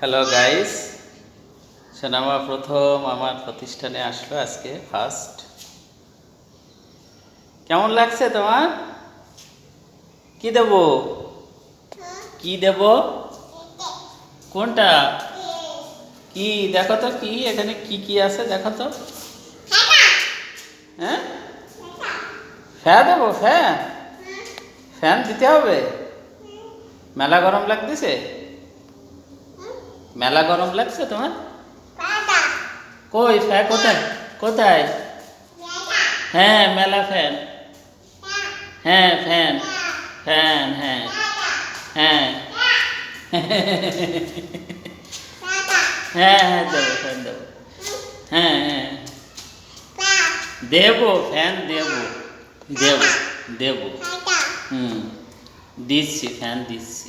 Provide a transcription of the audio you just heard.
Hello guys সোনামা প্রথম আমার প্রতিষ্ঠানে আসলো আজকে ফার্স্ট কেমন লাগছে তোমার? কি দেব? কি দেব? কোনটা? কি? দেখো তো কি, এখানে কি কি আছে দেখো তো। হ্যাঁ? ফ্যান দেবো, ফ্যান? ফ্যান দিতে হবে? মেলা গরম লাগতেছে? মেলা গরম লাগছে তোমার? কই ফ্যান কোথায়? কোথায়? হ্যাঁ মেলা ফ্যান। হ্যাঁ ফ্যান। ফ্যান হ্যাঁ। হ্যাঁ। হ্যাঁ হ্যাঁ দেবো ফ্যান দেবো। হ্যাঁ হ্যাঁ। দেবো ফ্যান দেবো। দেবো দেবো। হুম দিচ্ছি ফ্যান দিচ্ছি।